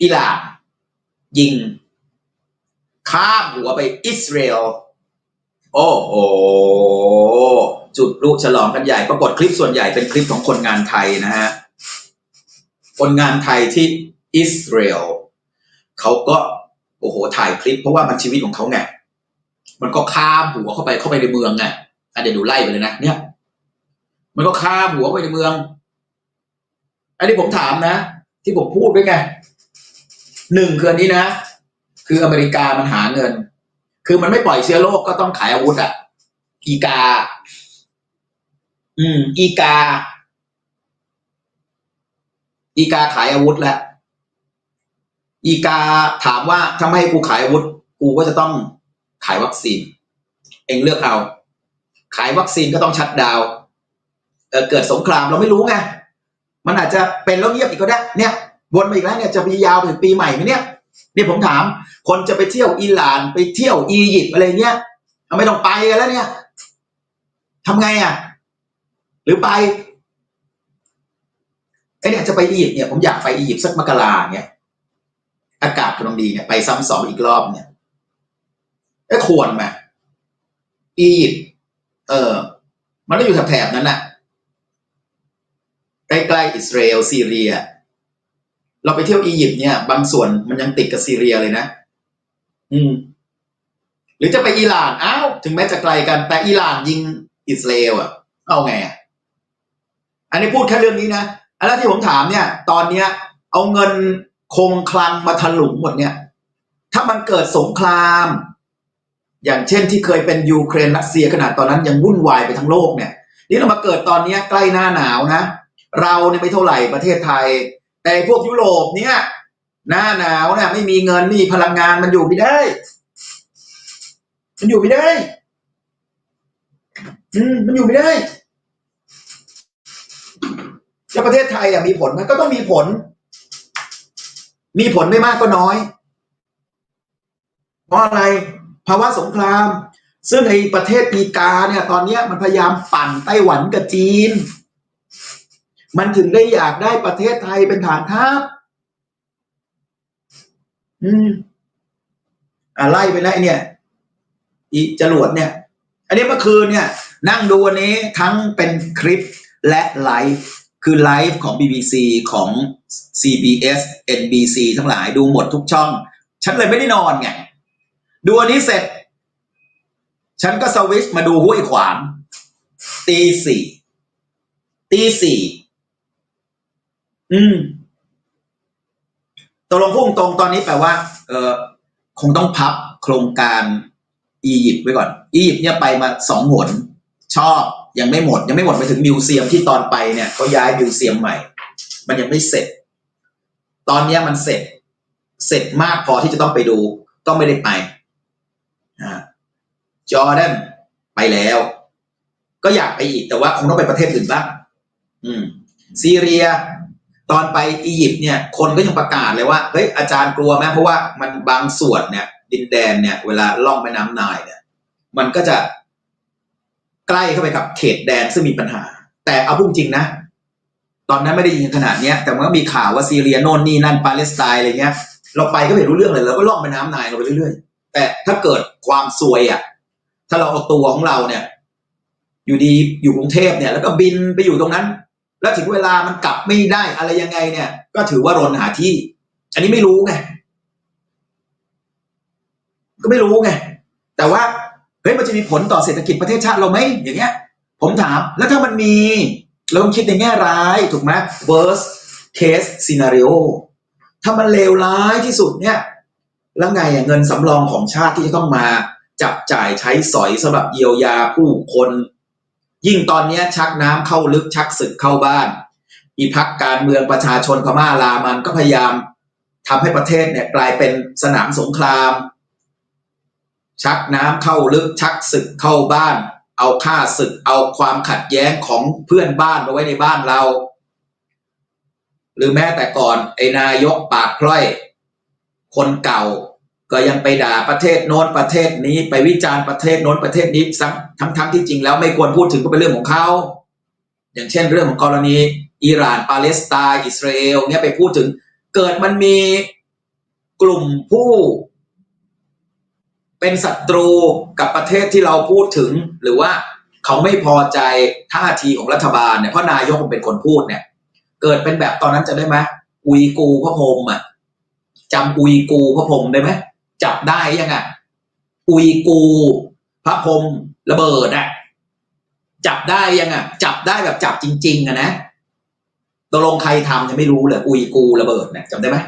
อิหร่านยิง ข้ามหัวไปอิสราเอลโอ้โหจุดลูกฉลองกันใหญ่ ปรากฏคลิปส่วนใหญ่เป็นคลิปของคนงานไทยนะฮะ คนงานไทยที่อิสราเอลเขาก็โอ้โหถ่ายคลิปเพราะว่ามันชีวิตของเขาไงมันก็ข้ามหัวเข้าไปเข้าไปในเมืองไงอะเดี๋ยวดูไล่ไปเลยนะเนี่ย มันก็ข้ามหัวไปในเมืองอันนี้ผมถามนะ ที่ผมพูดด้วยไง หนึ่งคืออันนี้นะ คืออเมริกามันหาเงิน คือมันไม่ปล่อยเชื้อโรคก็ต้องขายอาวุธอะ อีกา อืม อีกา อีกาขายอาวุธแล้วอีกาถามว่าถ้าไม่ให้กูขายอาวุธ กูก็จะต้องขายวัคซีน เองเลือกเอา ขายวัคซีนก็ต้องชัดดาวเเกิดสงครามเราไม่รู้ไงมันอาจจะเป็นแล้วเงียบอีกก็ได้ เนี่ย วนมาอีกแล้วเนี่ยจะไปยาวไปถึงปีใหม่ไหมเนี่ยนี่ผมถาม คนจะไปเที่ยวอิหร่านไปเที่ยวอียิปต์อะไรเงี้ยไม่ต้องไปกันแล้วเนี่ยทำไงอะ หรือไปไอเนี่ยจะไปอียิปต์เนี่ยผมอยากไปอียิปต์สักมกราเนี่ยอากาศกำลังดีเนี่ยไปซ้ำสองอีกรอบเนี่ยไอ้ควรไหมอียิปต์เออ มันก็อยู่แถบๆนั้นน่ะใกล้ๆอิสราเอลซีเรีย เราไปเที่ยวอียิปต์เนี่ย บางส่วนมันยังติดกับซีเรียเลยนะ อืม หรือจะไปอิหร่านอ้าวถึงแม้จะไกลกัน แต่อิหร่านยิงอิสราเอลอะ เอาไงอะอันนี้พูดแค่เรื่องนี้นะอันแล้วที่ผมถามเนี่ย ตอนเนี้ย เอาเงินคงคลังมาถลุงหมดเนี่ย ถ้ามันเกิดสงคราม อย่างเช่นที่เคยเป็นยูเครนรัสเซียขนาดตอนนั้นยังวุ่นวายไปทั้งโลกเนี่ยนี่เรามาเกิดตอนนี้ใกล้หน้าหนาวนะ เราเนี่ยไม่เท่าไหร่ประเทศไทย แต่พวกยุโรปเนี่ย หน้าหนาวเนี่ยไม่มีเงินไม่มีพลังงานมันอยู่ไม่ได้ มันอยู่ไม่ได้ อืมมันอยู่ไม่ได้แล้วประเทศไทยอะมีผลไหมก็ต้องมีผล มีผลไม่มากก็น้อย เพราะอะไรภาวะสงคราม ซึ่งไอ้ประเทศปีกาเนี่ย ตอนเนี้ยมันพยายามปั่นไต้หวันกับจีน มันถึงได้อยากได้ประเทศไทยเป็นฐานทัพอืมอะไรไปแล้วเนี่ย อีจรวดเนี่ย อันนี้เมื่อคืนเนี่ย นั่งดูวันนี้ทั้งเป็นคลิปและไลฟ์คือไลฟ์ของ BBC ของ CBS NBC ทั้งหลายดูหมดทุกช่อง ฉันเลยไม่ได้นอนไง ดูอันนี้เสร็จ ฉันก็สวิชมาดูห้วยขวางตีสี่ตีสี่ อืมตกลงพุ่งตรงตอนนี้แปลว่า เออคงต้องพับโครงการอียิปต์ไว้ก่อน อียิปต์เนี่ยไปมาสองหน ชอบยังไม่หมด ยังไม่หมดไปถึงมิวเซียมที่ตอนไปเนี่ยเขาย้ายมิวเซียมใหม่ มันยังไม่เสร็จ ตอนนี้มันเสร็จ เสร็จมากพอที่จะต้องไปดู ก็ไม่ได้ไปอ่าจอร์แดนไปแล้ว ก็อยากไปอีกแต่ว่าคงต้องไปประเทศอื่นบ้างอืม ซีเรีย ตอนไปอียิปต์เนี่ยคนก็ยังประกาศเลยว่าเฮ้ยอาจารย์กลัวไหมเพราะว่ามันบางส่วนเนี่ย ดินแดนเนี่ย เวลาล่องแม่น้ำนายเนี่ย มันก็จะใกล้เข้าไปกับเขตแดนซึ่งมีปัญหา แต่เอาพูดจริงนะตอนนั้นไม่ได้ยินขนาดเนี้ยแต่มันก็มีข่าวว่าซีเรียโน่นนี่นั่นปาเลสไตน์อะไรเงี้ย เราไปก็ไม่รู้เรื่องเลยเราก็ล่องแม่น้ำนายเราไปเรื่อยๆ แต่ถ้าเกิดความซวยอะ ถ้าเราเอาตัวของเราเนี่ย อยู่ดีอยู่กรุงเทพเนี่ย แล้วก็บินไปอยู่ตรงนั้น แล้วถึงเวลามันกลับไม่ได้อะไรยังไงเนี่ย ก็ถือว่ารนหาที่ อันนี้ไม่รู้ไงก็ไม่รู้ไงแต่ว่าเฮ้ยมันจะมีผลต่อเศรษฐกิจประเทศชาติเราไหมอย่างเงี้ย ผมถามแล้วถ้ามันมี เราต้องคิดในแง่ร้ายถูกไหม worst case scenario ถ้ามันเลวร้ายที่สุดเนี่ย แล้วไงอะเงินสำรองของชาติที่จะต้องมาจับจ่ายใช้สอยสำหรับเยียวยาผู้คน ยิ่งตอนนี้ชักน้ำเข้าลึกชักศึกเข้าบ้าน อีพักการเมืองประชาชนพม่าลามันก็พยายามทำให้ประเทศเนี่ยกลายเป็นสนามสงคราม ชักน้ำเข้าลึกชักศึกเข้าบ้าน เอาค่าศึกเอาความขัดแย้งของเพื่อนบ้านมาไว้ในบ้านเรา หรือแม้แต่ก่อนไอ้นายกปากพร่อย คนเก่า ก็ยังไปด่าประเทศโน้นประเทศนี้ไปวิจารณ์ประเทศโน้นประเทศนี้ทั้งทั้งทั้งที่จริงแล้วไม่ควรพูดถึงก็เป็นเรื่องของเขาอย่างเช่นเรื่องของกรณีอิหร่านปาเลสไตน์อิสราเอลเนี่ยไปพูดถึง เกิดมันมีกลุ่มผู้ เป็นศัตรูกับประเทศที่เราพูดถึง หรือว่าเขาไม่พอใจท่าทีของรัฐบาลเนี่ยเพราะนายกเป็นคนพูดเนี่ย เกิดเป็นแบบตอนนั้นจะได้ไหมอุยกูพระพรมอะจำอุยกูพระพรมได้ไหม จับได้ยังอะอุยกู พระพรหมระเบิดอะจับได้ยังอะ จับได้แบบจับจริง ๆอะนะตกลงใครทำยังไม่รู้เลยอุยกูระเบิดเนี่ยจำได้ไหม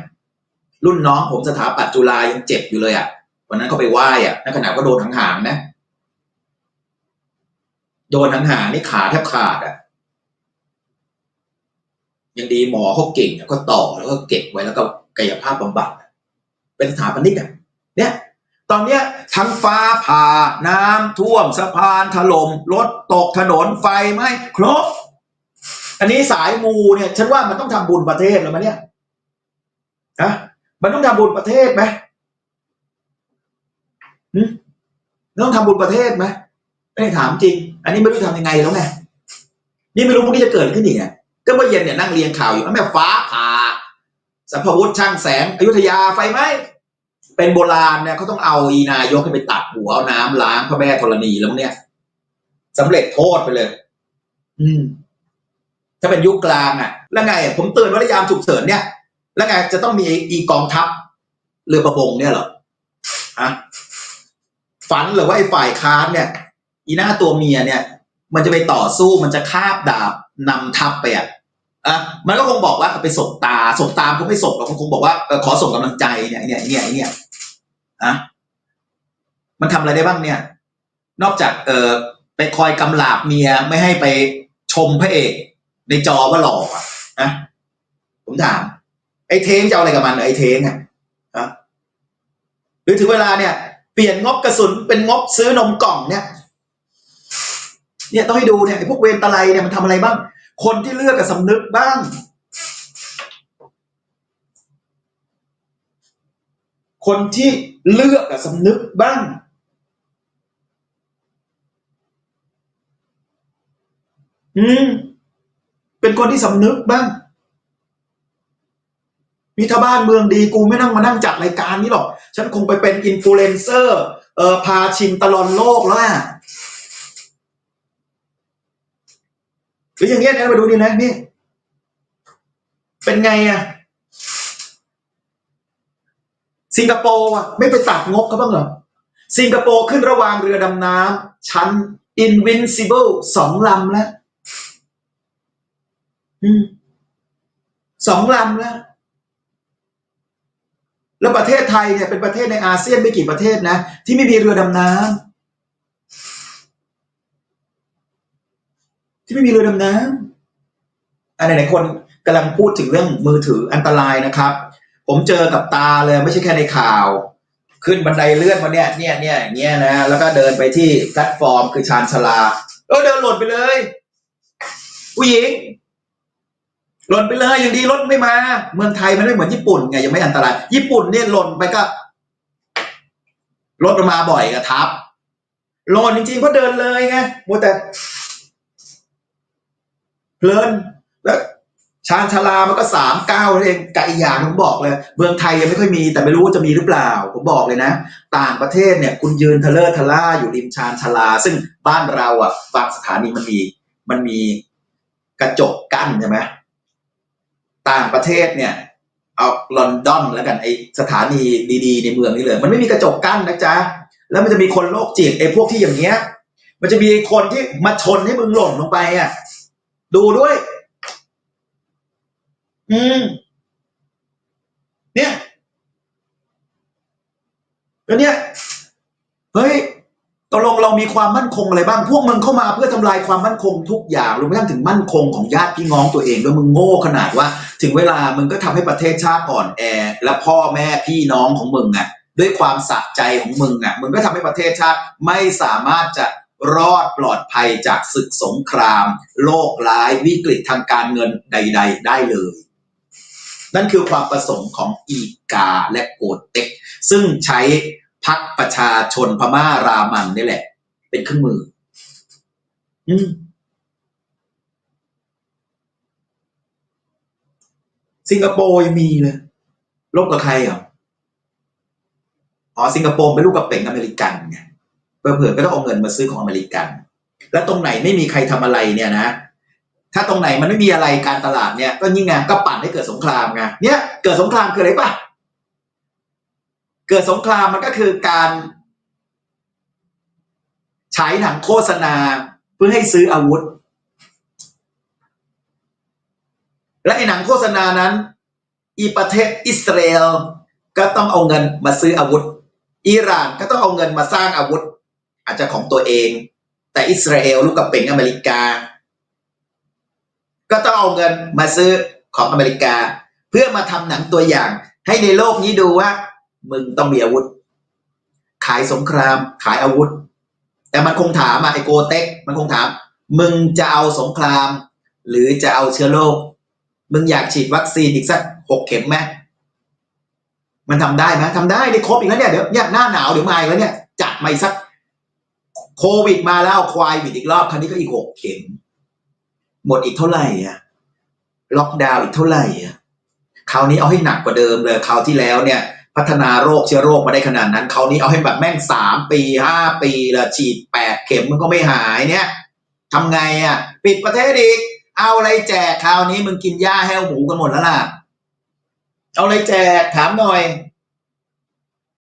รุ่นน้องผมสถาปัตจุฬายังเจ็บอยู่เลยอะวันนั้นเขาไปไหว้อะในขณะก็โดนทั้งหางนะโดนทั้งหางนี่ขาแทบขาดอะยังดีหมอเขาเก่งอะก็ต่อแล้วก็เก็บไว้แล้วก็กายภาพบำบัดเป็นสถาปนิกอะ เนี่ยตอนเนี้ยทั้งฟ้าผ่าน้ำท่วมสะพานถล่มรถตกถนนไฟไหม้ครบ อันนี้สายมูเนี่ยฉันว่ามันต้องทำบุญประเทศแล้วมั้ยเนี่ยฮะมันต้องทำบุญประเทศไหมหึมันต้องทำบุญประเทศไหมไม่ได้ถามจริง อันนี้ไม่รู้ทำยังไงแล้วไงนี่ไม่รู้พรุ่งนี้จะเกิดขึ้นอีกไงก็เมื่อเย็นเนี่ยนั่งเรียงข่าวอยู่แล้วแม่ฟ้าผ่าสัมภวุธช่างแสงอยุธยาไฟไหม เป็นโบราณเนี่ยเขาต้องเอาอีนายกให้ไปตัดหัวเอาน้ำล้างพระแม่ธรณีแล้วเนี่ยสำเร็จโทษไปเลย อืม ถ้าเป็นยุคกลางอะ แล้วไง ผมเตือนว่ายามฉุกเฉินเนี่ย แล้วไงจะต้องมีอีกองทัพเรือประมงเนี่ยเหรอฮะฝันหรือว่าไอ้ฝ่ายค้านเนี่ย อีหน้าตัวเมียเนี่ย มันจะไปต่อสู้มันจะคาบดาบนำทัพไปอะอะมันก็คงบอกว่าไปสบตาสบตามคงไม่สบหรอกคงบอกว่าขอส่งกำลังใจเนี่ยเนี่ยเนี่ยเนี่ย อะมันทำอะไรได้บ้างเนี่ย นอกจากเออไปคอยกำลาบเมียไม่ให้ไปชมพระเอก ในจอว่าหล่ออะนะผมถาม ไอ้เทงจะเอาอะไรกับมันไอ้เทงอะฮะหรือถึงเวลาเนี่ย เปลี่ยนงบกระสุนเป็นงบซื้อนมกล่องเนี่ย เนี่ยต้องให้ดูเนี่ยไอ้พวกเวรตะไลเนี่ยมันทำอะไรบ้าง คนที่เลือกกับสำนึกบ้าง คนที่เลือกกับสำนึกบ้าง อืม เป็นคนที่สำนึกบ้างมีถ้าบ้านเมืองดีกูไม่นั่งมานั่งจัดรายการนี้หรอก ฉันคงไปเป็นอินฟลูเอนเซอร์ เออพาชิมตลอนโลกแล้วอะหรืออย่างเงี้ยนะมาดูนี่นะนี่ เป็นไงอะ สิงคโปร์อะไม่ไปตัดงบเขาบ้างเหรอสิงคโปร์ขึ้นระวางเรือดำน้ำชั้น Invincible สองลำแล้วสองลำแล้ว แล้วประเทศไทยเนี่ยเป็นประเทศในอาเซียนไม่กี่ประเทศนะ ที่ไม่มีเรือดำน้ำที่ไม่มีเรือดำน้ำอันไหนคนกำลังพูดถึงเรื่องมือถืออันตรายนะครับ ผมเจอกับตาเลยไม่ใช่แค่ในข่าว ขึ้นบันไดเลื่อนมาเนี่ยเนี่ยเนี่ยอย่างเงี้ยนะแล้วก็เดินไปที่แพลตฟอร์มคือชานชลาเออเดินหล่นไปเลย ผู้หญิง หล่นไปเลยอย่างดีรถไม่มา เมืองไทยมันไม่เหมือนญี่ปุ่นไงยังไม่อันตราย ญี่ปุ่นเนี่ยหล่นไปก็รถมาบ่อยก็ทับหล่นจริงๆเพราะเดินเลยไงมัวแต่เพลินแล้ว ชานชาลามันก็สามเก้าเองกับอีกอย่างผมบอกเลย เมืองไทยยังไม่ค่อยมีแต่ไม่รู้ว่าจะมีหรือเปล่า ผมบอกเลยนะ ต่างประเทศเนี่ย คุณยืนทะเลอร์ทะล่าอยู่ริมชานชาลา ซึ่งบ้านเราอะบางสถานีมันมีมันมีกระจกกั้นใช่ไหมต่างประเทศเนี่ย เอาลอนดอนแล้วกันไอสถานีดีๆ ในเมืองนี้เลย มันไม่มีกระจกกั้นนะจ๊ะแล้วมันจะมีคนโรคจิตไอพวกที่อย่างเงี้ย มันจะมีคนที่มาชนให้มึงหล่นลงไปอะดูด้วย อืมเนี่ยแล้วเนี่ยเฮ้ยตกลงเรามีความมั่นคงอะไรบ้างพวกมึงเข้ามาเพื่อทำลายความมั่นคงทุกอย่างรวมไปถึงมั่นคงของญาติพี่น้องตัวเองด้วยมึงโง่ขนาดว่า ถึงเวลามึงก็ทำให้ประเทศชาติอ่อนแอ และพ่อแม่พี่น้องของมึงอะ ด้วยความสะใจของมึงอะ มึงก็ทำให้ประเทศชาติไม่สามารถจะรอดปลอดภัยจากศึกสงครามโรคร้ายวิกฤตทางการเงินใด ๆ ได้เลย นั่นคือความประสงค์ของอีกาและโกเต็ก ซึ่งใช้พักประชาชนพม่ารามันนี่แหละ เป็นเครื่องมือ อืมสิงคโปร์ยังมีเลยลบกับใครเหรออ๋อสิงคโปร์เป็นลูกกระเป๋งอเมริกันไงเผื่อๆก็ต้องเอาเงินมาซื้อของอเมริกัน แล้วตรงไหนไม่มีใครทำอะไรเนี่ยนะ ถ้าตรงไหนมันไม่มีอะไรการตลาดเนี่ยก็ยิ่งไงก็ปั่นให้เกิดสงครามไงเนี่ยเกิดสงครามคืออะไรปะเกิดสงครามมันก็คือการฉายหนังโฆษณาเพื่อให้ซื้ออาวุธ และไอ้หนังโฆษณานั้น อีประเทศอิสราเอลก็ต้องเอาเงินมาซื้ออาวุธ อิหร่านก็ต้องเอาเงินมาสร้างอาวุธ อาจจะของตัวเอง แต่อิสราเอลลูกกระเป๋งอเมริกา ก็ต้องเอาเงินมาซื้อของอเมริกา เพื่อมาทำหนังตัวอย่าง ให้ในโลกนี้ดูว่า มึงต้องมีอาวุธ ขายสงครามขายอาวุธ แต่มันคงถามอะไอโกเต็กมันคงถาม มึงจะเอาสงคราม หรือจะเอาเชื้อโรคมึงอยากฉีดวัคซีนอีกสักหกเข็มไหมมันทำได้ไหมทำได้ได้ครบอีกแล้วเนี่ยเดี๋ยวเนี่ยหน้าหนาวเดี๋ยวมาอีกแล้วเนี่ยจัดมาอีกสักโควิดมาแล้วควายวิดอีกรอบคราวนี้ก็อีกหกเข็ม หมดอีกเท่าไหร่อะล็อกดาวน์อีกเท่าไหร่อะคราวนี้เอาให้หนักกว่าเดิมเลยคราวที่แล้วเนี่ย พัฒนาโรคเชื้อโรคมาได้ขนาดนั้นคราวนี้เอาให้แบบแม่งสามปีห้าปีละฉีดแปดเข็มมันก็ไม่หายเนี่ยทำไงอะ ปิดประเทศอีก เอาอะไรแจกคราวนี้มึงกินหญ้าแห้วหมูกันหมดแล้วล่ะ เอาอะไรแจกถามหน่อย